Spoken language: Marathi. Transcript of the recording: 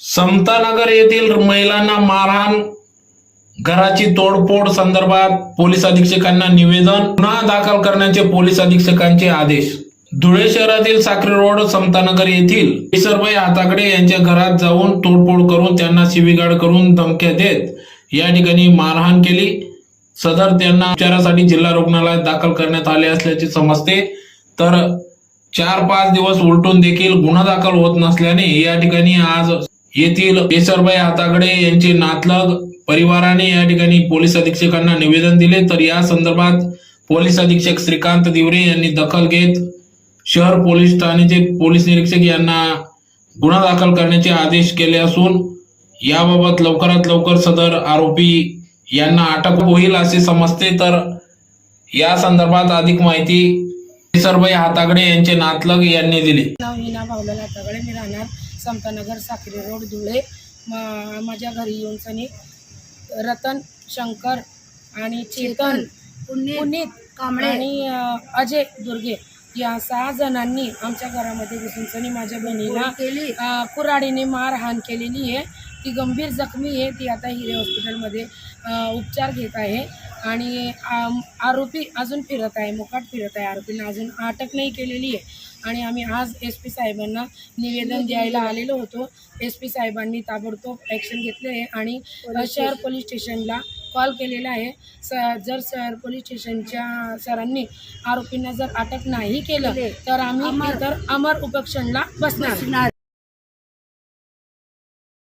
समतानगर येथील महिलांना मारहाण घराची तोडफोड संदर्भात पोलीस अधीक्षकांना निवेदन गुन्हा दाखल करण्याचे पोलीस अधीक्षकांचे आदेश. धुळे शहरातील साखरे रोड समतानगर येथील किशोरबाई हाताकडे यांच्या घरात जाऊन तोडफोड करून त्यांना शिवीगाळ करून धमक्या देत या ठिकाणी मारहाण केली. सदर त्यांना उपचारासाठी जिल्हा रुग्णालयात दाखल करण्यात आले असल्याचे समजते. तर चार पाच दिवस उलटून देखील गुन्हा दाखल होत नसल्याने या ठिकाणी आज येथील केसरबाई हातागडे यांचे नातलग परिवाराने या ठिकाणी पोलीस अधीक्षकांना निवेदन दिले. तर या संदर्भात पोलीस अधीक्षक श्रीकांत दिवरे यांनी दखल घेत शहर पोलीस ठाण्याचे पोलीस निरीक्षक यांना गुन्हा दाखल करण्याचे आदेश केले असून याबाबत लवकरात लवकर सदर आरोपी यांना अटक होईल असे समजते. तर या संदर्भात अधिक माहिती केसरबाई हातागडे यांचे नातलग यांनी दिली. मी राहणार समतानगर साखरे रोड धुळे मा- माझ्या घरी येऊन सनी रतन शंकर आणि चेतन पुनीत कांबळे. आणि अजय दुर्गे या सहा जणांनी आमच्या घरामध्ये घुसून सनी माझ्या बहिणीला कुऱ्हाडीने मारहाण केलेली आहे. ती गंभीर जखमी आहे. ती आता हिरे हॉस्पिटलमध्ये उपचार घेत आहे. आणि आरोपी अजून फिरत आहे मुकाट फिरत आहे. आरोपींना अजून अटक नाही केलेली आहे. आणि आम्ही आज एस पी साहेबांना निवेदन द्यायला आलेलो होतो. एस पी साहेबांनी ताबडतोब ॲक्शन घेतले आहे आणि शहर पोलीस स्टेशनला कॉल केलेला आहे. स जर शहर पोलीस स्टेशनच्या सरांनी आरोपींना जर अटक नाही केलं. तर आम्ही. तर अमर उपेक्षणला बसणार.